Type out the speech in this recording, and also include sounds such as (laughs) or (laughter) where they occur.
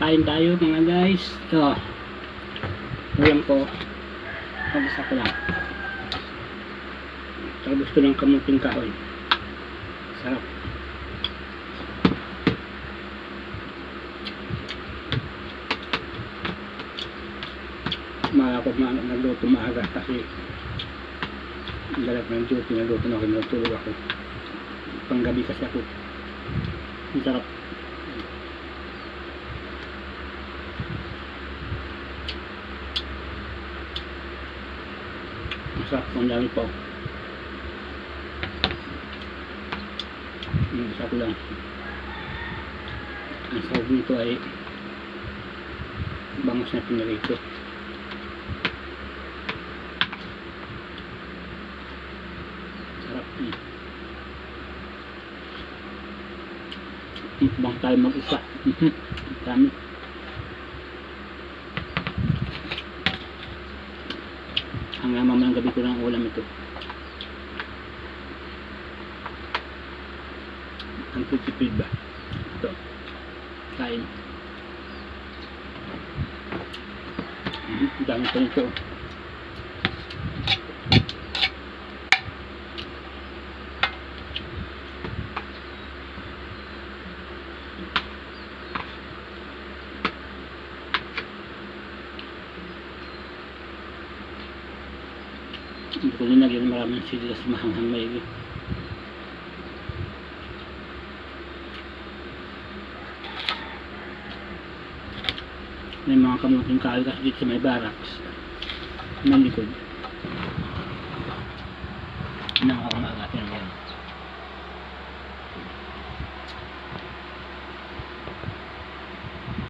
Kain tayo mga guys. Ito. Ulam ko. Pagisa ko lang. Saka gusto ng kamuting kahoy. Sarap. Mga ako ma nagluto maaga kasi galap ng duty, nagluto na ako, nagtulog ako. Panggabi kasi ako. Ang sarap. Masarap ang dami po. Yung isa ko lang. Ang sarap nito ay bangus na pinarito. Sarap. Mm. Bang tayo mag-isa. (laughs) Mhm. Ang. Hanggang mamayang gabi ko ng ulam ito. Ang tutipid ba? Ito. Kain. Ang dami pa nito. Hindi ko linagyan maraming silas mahanghang maigi. May mga kamuting kasi dito sa may barracks. May likod. Nakakamaagatin lang yan.